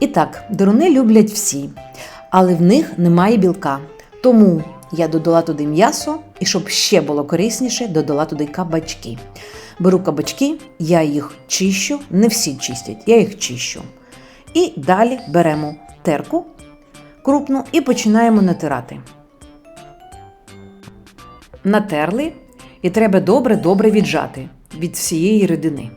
І так, деруни люблять всі, але в них немає білка. Тому я додала туди м'ясо, і щоб ще було корисніше, додала туди кабачки. Беру кабачки, я їх чищу, не всі чистять, я їх чищу. І далі беремо терку крупну і починаємо натирати. Натерли, і треба добре-добре віджати від всієї рідини.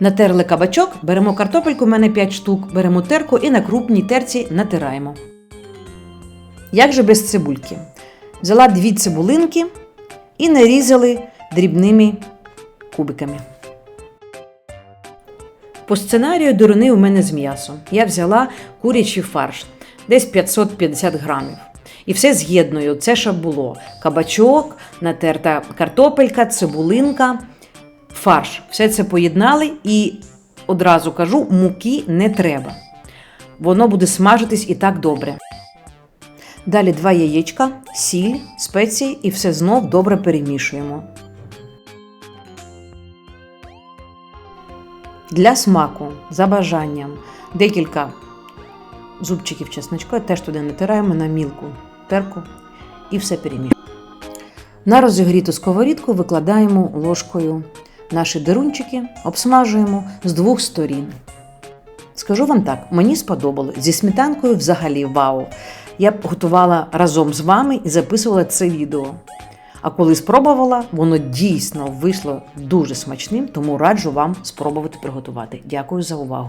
Натерли кабачок, беремо картопельку, у мене 5 штук, беремо терку і на крупній терці натираємо. Як же без цибульки? Взяла дві цибулинки і нарізали дрібними кубиками. По сценарію дуrini у мене з м'ясом. Я взяла курячий фарш, десь 550 грамів. І все з'єдную. Це щоб було кабачок, натерта картопелька, цибулинка, фарш. Все це поєднали і одразу кажу, муки не треба. Воно буде смажитись і так добре. Далі два яєчка, сіль, спеції і все знов добре перемішуємо. Для смаку, за бажанням, декілька зубчиків чесночка, теж туди натираємо на мілку терку і все перемішуємо. На розігріту сковорідку викладаємо ложкою наші дирунчики, обсмажуємо з двох сторін. Скажу вам так, мені сподобалось. Зі сметанкою взагалі вау. Я б готувала разом з вами і записувала це відео. А коли спробувала, воно дійсно вийшло дуже смачним, тому раджу вам спробувати приготувати. Дякую за увагу!